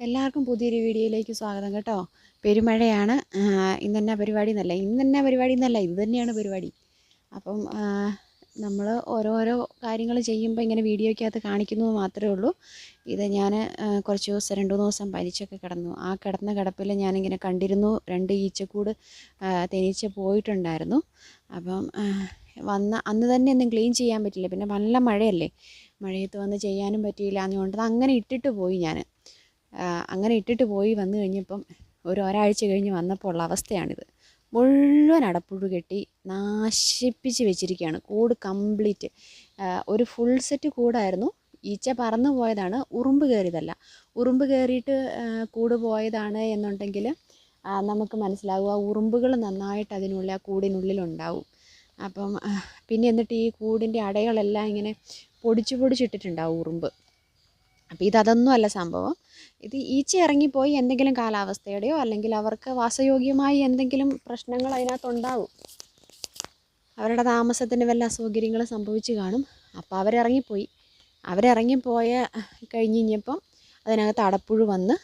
എല്ലാവർക്കും പുതിയൊരു വീഡിയോയിലേക്ക് സ്വാഗതം കേട്ടോ. പെരുമഴയാണ്. ഇന്ന് തന്നെ പരിപാടി എന്നല്ല. ഇന്ന് തന്നെ പരിപാടി എന്നല്ല. ഇത് തന്നെയാണ് പരിപാടി. അപ്പം നമ്മൾ ഓരോരോ കാര്യങ്ങൾ ചെയ്യുമ്പോൾ ഇങ്ങനെ വീഡിയോയ്ക്കകത്ത് കാണിക്കുന്നത് മാത്രമേ ഉള്ളൂ. ഇത് ഞാൻ കുറച്ച് ദിവസം രണ്ട് മൂന്ന് ദിവസം പനിച്ചൊക്കെ കിടന്നു. ആ കിടന്ന കിടപ്പിൽ ഞാനിങ്ങനെ കണ്ടിരുന്നു. രണ്ട് ഈച്ചക്കൂട് തേനീച്ച പോയിട്ടുണ്ടായിരുന്നു. അപ്പം വന്ന അന്ന് തന്നെ ഒന്നും ക്ലീൻ ചെയ്യാൻ പറ്റില്ല. പിന്നെ നല്ല മഴയല്ലേ? മഴയത്ത് വന്ന് ചെയ്യാനും പറ്റിയില്ല. അതുകൊണ്ട് അത് അങ്ങനെ ഇട്ടിട്ട് പോയി ഞാൻ അങ്ങനെ ഇട്ടിട്ട് പോയി വന്നു കഴിഞ്ഞപ്പം ഒരു ഒരാഴ്ച കഴിഞ്ഞ് വന്നപ്പോൾ ഉള്ള അവസ്ഥയാണിത്. മുഴുവൻ അടപ്പുഴു കെട്ടി നാശിപ്പിച്ച് വെച്ചിരിക്കുകയാണ്. കൂട് കംപ്ലീറ്റ്. ഒരു ഫുൾ സെറ്റ് കൂടായിരുന്നു. ഈച്ച പറന്നു പോയതാണ്. ഉറുമ്പ് കയറിയതല്ല. ഉറുമ്പ് കയറിയിട്ട് കൂട് പോയതാണ് എന്നുണ്ടെങ്കിൽ നമുക്ക് മനസ്സിലാകും ആ ഉറുമ്പുകൾ നന്നായിട്ട് അതിനുള്ളിൽ ആ കൂടിനുള്ളിലുണ്ടാവും അപ്പം പിന്നെ എന്നിട്ട് ഈ കൂടിന്റെ അടകളെല്ലാം ഇങ്ങനെ പൊടിച്ച് പൊടിച്ചിട്ടിട്ടുണ്ടാവും ഉറുമ്പ്. അപ്പോൾ ഇതതൊന്നും അല്ല സംഭവം. ഇത് ഈച്ച ഇറങ്ങിപ്പോയി എന്തെങ്കിലും കാലാവസ്ഥയുടെയോ അല്ലെങ്കിൽ അവർക്ക് വാസയോഗ്യമായി എന്തെങ്കിലും പ്രശ്നങ്ങൾ അതിനകത്തുണ്ടാവും അവരുടെ താമസത്തിന് വല്ല അസൗകര്യങ്ങൾ സംഭവിച്ചു കാണും. അപ്പോൾ അവരിറങ്ങിപ്പോയി. അവരിറങ്ങിപ്പോയ കഴിഞ്ഞ് കഴിഞ്ഞപ്പം അതിനകത്ത് അടപ്പുഴു വന്ന്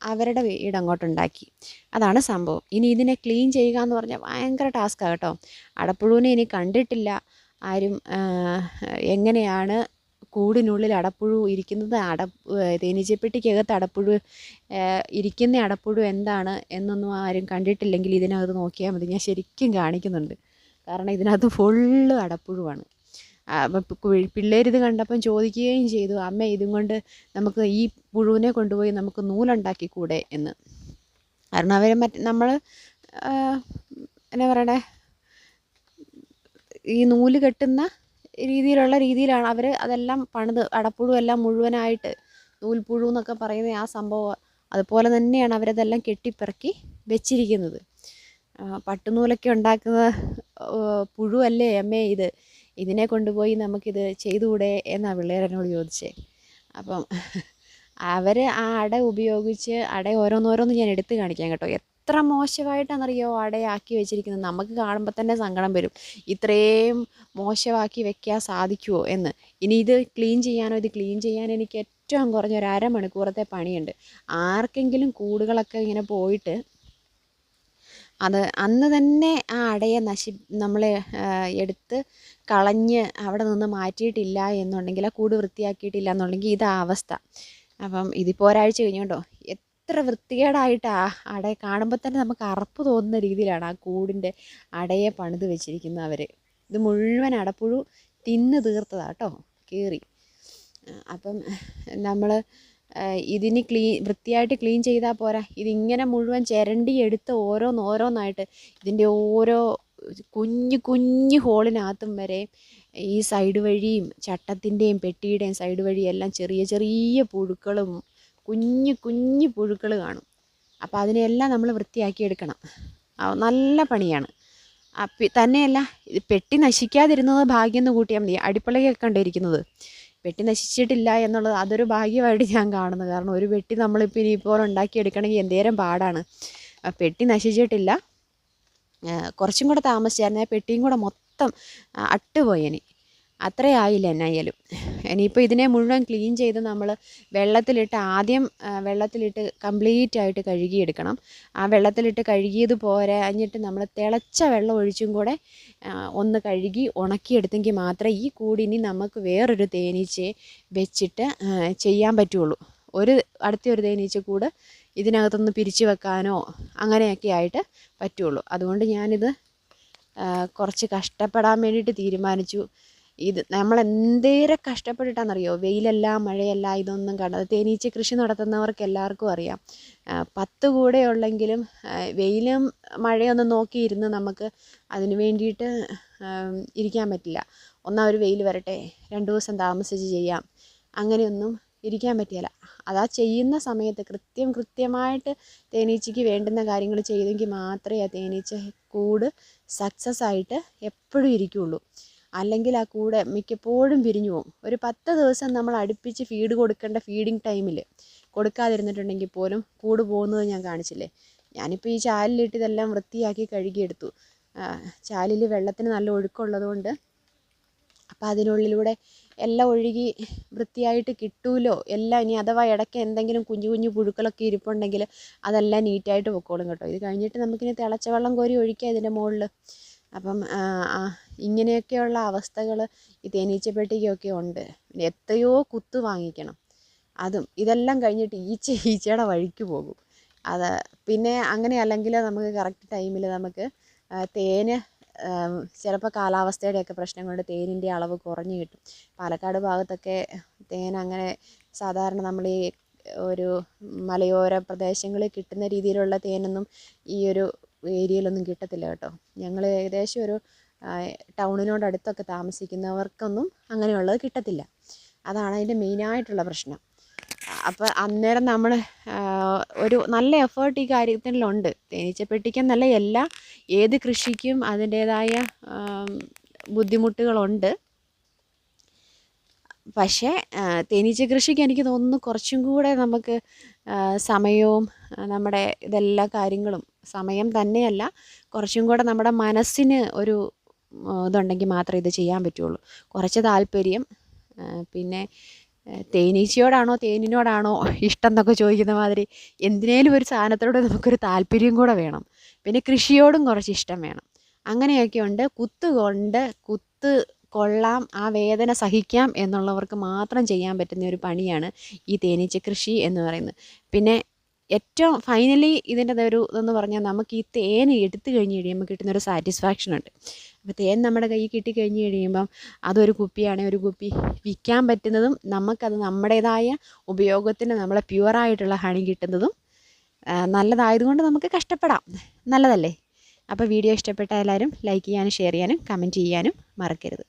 അവരുടെ വീട് അങ്ങോട്ടുണ്ടാക്കി. അതാണ് സംഭവം. ഇനി ഇതിനെ ക്ലീൻ ചെയ്യുക എന്ന് പറഞ്ഞാൽ ഭയങ്കര ടാസ്ക്കാണ് കേട്ടോ. അടപ്പുഴുവിനെ ഇനി കണ്ടിട്ടില്ല. ആരും എങ്ങനെയാണ് കൂടിനുള്ളിൽ അടപ്പുഴു ഇരിക്കുന്നത് അട തേനീച്ചപ്പെട്ടിക്കകത്ത് അടപ്പുഴു ഇരിക്കുന്ന അടപ്പുഴു എന്താണ് എന്നൊന്നും ആരും കണ്ടിട്ടില്ലെങ്കിൽ ഇതിനകത്ത് നോക്കിയാൽ മതി. ഞാൻ ശരിക്കും കാണിക്കുന്നുണ്ട്. കാരണം ഇതിനകത്ത് ഫുള്ള് അടപ്പുഴുവാണ്. പിള്ളേരിത് കണ്ടപ്പം ചോദിക്കുകയും ചെയ്തു അമ്മ ഇതും കൊണ്ട് നമുക്ക് ഈ പുഴുവിനെ കൊണ്ടുപോയി നമുക്ക് നൂലുണ്ടാക്കി കൂടെ എന്ന്? കാരണം അവർ മറ്റ് നമ്മൾ എന്നാ പറയണേ? ഈ നൂൽ കെട്ടുന്ന രീതിയിലുള്ള രീതിയിലാണ് അവർ അതെല്ലാം പണിത്. അടപ്പുഴു എല്ലാം മുഴുവനായിട്ട് നൂൽപ്പുഴു എന്നൊക്കെ പറയുന്ന ആ സംഭവം അതുപോലെ തന്നെയാണ് അവരതെല്ലാം കെട്ടിപ്പിറക്കി വെച്ചിരിക്കുന്നത്. പട്ടുനൂലൊക്കെ ഉണ്ടാക്കുന്ന പുഴുവല്ലേ അമ്മേ ഇത്? ഇതിനെ കൊണ്ടുപോയി നമുക്കിത് ചെയ്തുകൂടെ എന്നാണ് പിള്ളേർ എന്നോട് ചോദിച്ചേ. അപ്പം അവർ ആ അട ഉപയോഗിച്ച് അട ഓരോന്നോരോന്ന് ഞാൻ എടുത്ത് കാണിക്കാം കേട്ടോ. എത്ര മോശമായിട്ടാണെന്നറിയോ അടയാക്കി വെച്ചിരിക്കുന്നത്? നമുക്ക് കാണുമ്പോൾ തന്നെ സങ്കടം വരും. ഇത്രയും മോശമാക്കി വെക്കാൻ സാധിക്കുമോ എന്ന്. ഇനി ഇത് ക്ലീൻ ചെയ്യാനോ ഇത് ക്ലീൻ ചെയ്യാൻ എനിക്ക് ഏറ്റവും കുറഞ്ഞ ഒരു അരമണിക്കൂറത്തെ പണിയുണ്ട്. ആർക്കെങ്കിലും കൂടുകളൊക്കെ ഇങ്ങനെ പോയിട്ട് അത് അന്ന് തന്നെ ആ അടയെ നശി നമ്മൾ എടുത്ത് കളഞ്ഞ് അവിടെ നിന്ന് മാറ്റിയിട്ടില്ല എന്നുണ്ടെങ്കിൽ ആ കൂട് വൃത്തിയാക്കിയിട്ടില്ല എന്നുണ്ടെങ്കിൽ ഇതാ അവസ്ഥ. അപ്പം ഇതിപ്പോൾ ഒരാഴ്ച കഴിഞ്ഞോണ്ടോ എത്ര വൃത്തികേടായിട്ട് അടയെ കാണുമ്പോൾ തന്നെ നമുക്ക് അറപ്പ് തോന്നുന്ന രീതിയിലാണ് ആ കൂടിന്റെ അടയെ പണിത് വെച്ചിരിക്കുന്നത് അവർ ഇത് മുഴുവൻ അടപ്പുഴു തിന്ന് തീർത്തതാണ് കേട്ടോ കീറി. അപ്പം നമ്മൾ ഇതിന് ക്ലീൻ വൃത്തിയായിട്ട് ക്ലീൻ ചെയ്താൽ പോരാ. ഇതിങ്ങനെ മുഴുവൻ ചിരണ്ടി എടുത്ത് ഓരോന്ന് ഓരോന്നായിട്ട് ഇതിന്റെ ഓരോ കുഞ്ഞു കുഞ്ഞു ഹോളിനകത്തും വരെ ഈ സൈഡ് വഴിയും ചട്ടത്തിന്റെയും പെട്ടിയുടെയും സൈഡ് വഴിയും എല്ലാം ചെറിയ ചെറിയ പുഴുക്കളും കുഞ്ഞു കുഞ്ഞു പുഴുക്കൾ കാണും. അപ്പോൾ അതിനെയെല്ലാം നമ്മൾ വൃത്തിയാക്കി എടുക്കണം. നല്ല പണിയാണ്. അപ്പി തന്നെയല്ല ഇത് പെട്ടി നശിക്കാതിരുന്നത് ഭാഗ്യം എന്ന് കൂട്ടിയാൽ മതി. അടിപ്പളയൊക്കെ കണ്ടിരിക്കുന്നത് പെട്ടി നശിച്ചിട്ടില്ല എന്നുള്ളത് അതൊരു ഭാഗ്യമായിട്ട് ഞാൻ കാണുന്നു. കാരണം ഒരു പെട്ടി നമ്മളിപ്പോൾ ഇനിയിപ്പോൾ ഉണ്ടാക്കിയെടുക്കണമെങ്കിൽ എന്തേരം പാടാണ്. പെട്ടി നശിച്ചിട്ടില്ല. കുറച്ചും കൂടെ താമസിച്ചായിരുന്നു. പെട്ടിയും കൂടെ മൊത്തം അട്ടുപോയനി അത്രയായില്ല എന്നായാലും. ഇനിയിപ്പോൾ ഇതിനെ മുഴുവൻ ക്ലീൻ ചെയ്ത് നമ്മൾ വെള്ളത്തിലിട്ട് ആദ്യം വെള്ളത്തിലിട്ട് കംപ്ലീറ്റ് ആയിട്ട് കഴുകിയെടുക്കണം. ആ വെള്ളത്തിലിട്ട് കഴുകിയത് പോരെ അഞ്ഞിട്ട് നമ്മൾ തിളച്ച വെള്ളം ഒഴിച്ചും കൂടെ ഒന്ന് കഴുകി ഉണക്കിയെടുത്തെങ്കിൽ മാത്രമേ ഈ കൂടിനി നമുക്ക് വേറൊരു തേനീച്ചയെ വെച്ചിട്ട് ചെയ്യാൻ പറ്റുള്ളൂ. ഒരു അടുത്ത ഒരു തേനീച്ചക്കൂട് ഇതിനകത്തൊന്ന് പിരിച്ചു വെക്കാനോ അങ്ങനെയൊക്കെ ആയിട്ട് പറ്റുള്ളൂ. അതുകൊണ്ട് ഞാനിത് കുറച്ച് കഷ്ടപ്പെടാൻ വേണ്ടിയിട്ട് തീരുമാനിച്ചു. ഇത് നമ്മൾ എന്തേരെ കഷ്ടപ്പെട്ടിട്ടാണെന്നറിയോ വെയിലല്ല മഴയല്ല ഇതൊന്നും കണ്ടത് തേനീച്ച കൃഷി നടത്തുന്നവർക്ക് എല്ലാവർക്കും അറിയാം. പത്ത് കൂടെ ഉള്ളെങ്കിലും വെയിലും മഴയൊന്നും നോക്കിയിരുന്ന് നമുക്ക് അതിന് വേണ്ടിയിട്ട് ഇരിക്കാൻ പറ്റില്ല. ഒന്നാ ഒരു വെയിൽ വരട്ടെ രണ്ട് ദിവസം താമസിച്ച് ചെയ്യാം. അങ്ങനെയൊന്നും ഇരിക്കാൻ പറ്റിയല്ല. അതാ ചെയ്യുന്ന സമയത്ത് കൃത്യം കൃത്യമായിട്ട് തേനീച്ചയ്ക്ക് വേണ്ടുന്ന കാര്യങ്ങൾ ചെയ്തെങ്കിൽ മാത്രമേ ആ തേനീച്ച കൂട് സക്സസ് ആയിട്ട് എപ്പോഴും ഇരിക്കുകയുള്ളൂ അല്ലെങ്കിൽ ആ കൂടെ മിക്കപ്പോഴും പിരിഞ്ഞു പോകും. ഒരു പത്ത് ദിവസം നമ്മൾ അടുപ്പിച്ച് ഫീഡ് കൊടുക്കേണ്ട ഫീഡിങ് ടൈമിൽ കൊടുക്കാതിരുന്നിട്ടുണ്ടെങ്കിൽ പോലും കൂട് പോകുന്നത് ഞാൻ കാണിച്ചില്ലേ? ഞാനിപ്പോൾ ഈ ചാലിലിട്ട് ഇതെല്ലാം വൃത്തിയാക്കി കഴുകിയെടുത്തു. ചാലിൽ വെള്ളത്തിന് നല്ല ഒഴുക്കുള്ളതുകൊണ്ട് അപ്പോൾ അതിനുള്ളിലൂടെ എല്ലാം ഒഴുകി വൃത്തിയായിട്ട് കിട്ടൂലോ? എല്ലാം ഇനി അഥവാ ഇടയ്ക്ക് എന്തെങ്കിലും കുഞ്ഞു കുഞ്ഞു പുഴുക്കളൊക്കെ ഇരിപ്പുണ്ടെങ്കിൽ അതെല്ലാം നീറ്റായിട്ട് പൊക്കോളും കേട്ടോ. ഇത് കഴിഞ്ഞിട്ട് നമുക്കിനി തിളച്ച വെള്ളം കോരി ഒഴിക്കാം ഇതിന്റെ മുകളിൽ അപ്പം ഇങ്ങനെയൊക്കെയുള്ള അവസ്ഥകൾ ഈ തേനീച്ചപ്പെട്ടിക്കൊക്കെ ഉണ്ട്. എത്രയോ കുത്ത് വാങ്ങിക്കണം. അതും ഇതെല്ലാം കഴിഞ്ഞിട്ട് ഈച്ച ഈച്ചയുടെ വഴിക്ക് പോകും. അത് പിന്നെ അങ്ങനെ അല്ലെങ്കിൽ നമുക്ക് കറക്റ്റ് ടൈമിൽ നമുക്ക് തേൻ ചിലപ്പോൾ കാലാവസ്ഥയുടെയൊക്കെ പ്രശ്നം കൊണ്ട് തേനിന്റെ അളവ് കുറഞ്ഞു കിട്ടും. പാലക്കാട് ഭാഗത്തൊക്കെ തേൻ അങ്ങനെ സാധാരണ നമ്മൾ ഈ ഒരു മലയോര പ്രദേശങ്ങളിൽ കിട്ടുന്ന രീതിയിലുള്ള തേനൊന്നും ഈ ഒരു ഏരിയയിലൊന്നും കിട്ടത്തില്ല കേട്ടോ. ഞങ്ങൾ ഏകദേശം ഒരു ടൗണിനോട് അടുത്തൊക്കെ താമസിക്കുന്നവർക്കൊന്നും അങ്ങനെയുള്ളത് കിട്ടത്തില്ല. അതാണ് അതിന്റെ മെയിനായിട്ടുള്ള പ്രശ്നം. അപ്പോൾ അന്നേരം നമ്മൾ ഒരു നല്ല എഫേർട്ട് ഈ കാര്യത്തിലുണ്ട്. തേനീച്ചപ്പെട്ടിക്കെന്നല്ല എല്ലാ ഏത് കൃഷിക്കും അതിന്റേതായ ബുദ്ധിമുട്ടുകളുണ്ട്. പക്ഷേ തേനീച്ച കൃഷിക്ക് എനിക്ക് തോന്നുന്നു കുറച്ചും കൂടെ നമുക്ക് സമയവും നമ്മുടെ ഇതെല്ലാ കാര്യങ്ങളും സമയം തന്നെയല്ല. കുറച്ചും കൂടെ നമ്മുടെ മനസ്സിന് ഒരു ഇതുണ്ടെങ്കിൽ മാത്രമേ ഇത് ചെയ്യാൻ പറ്റുള്ളൂ. കുറച്ച് താല്പര്യം പിന്നെ തേനീച്ചയോടാണോ തേനിനോടാണോ ഇഷ്ടം എന്നൊക്കെ ചോദിക്കുന്ന മാതിരി എന്തിനേലും ഒരു സാധനത്തോട് നമുക്കൊരു താല്പര്യം കൂടെ വേണം. പിന്നെ കൃഷിയോടും കുറച്ച് ഇഷ്ടം വേണം. അങ്ങനെയൊക്കെ ഉണ്ട്. കുത്ത് കൊണ്ട് കുത്ത് കൊള്ളാം ആ വേദന സഹിക്കാം എന്നുള്ളവർക്ക് മാത്രം ചെയ്യാൻ പറ്റുന്ന ഒരു പണിയാണ് ഈ തേനീച്ച കൃഷി എന്ന് പറയുന്നത്. പിന്നെ ഏറ്റവും ഫൈനലി ഇതിന്റെ ഒരു ഇതെന്ന് പറഞ്ഞാൽ നമുക്ക് ഈ തേൻ എടുത്തു കഴിഞ്ഞ് കഴിയുമ്പോൾ കിട്ടുന്ന ഒരു സാറ്റിസ്ഫാക്ഷൻ ഉണ്ട്. അപ്പോൾ തേൻ നമ്മുടെ കയ്യിൽ കിട്ടി കഴിഞ്ഞ് കഴിയുമ്പം അതൊരു കുപ്പിയാണെങ്കിൽ ഒരു കുപ്പി വിൽക്കാൻ പറ്റുന്നതും നമുക്കത് നമ്മുടേതായ ഉപയോഗത്തിന് നമ്മളെ പ്യുവറായിട്ടുള്ള ഹണി കിട്ടുന്നതും നല്ലതായതുകൊണ്ട് നമുക്ക് കഷ്ടപ്പെടാം. നല്ലതല്ലേ? അപ്പോൾ വീഡിയോ ഇഷ്ടപ്പെട്ട എല്ലാവരും ലൈക്ക് ചെയ്യാനും ഷെയർ ചെയ്യാനും കമന്റ് ചെയ്യാനും മറക്കരുത്.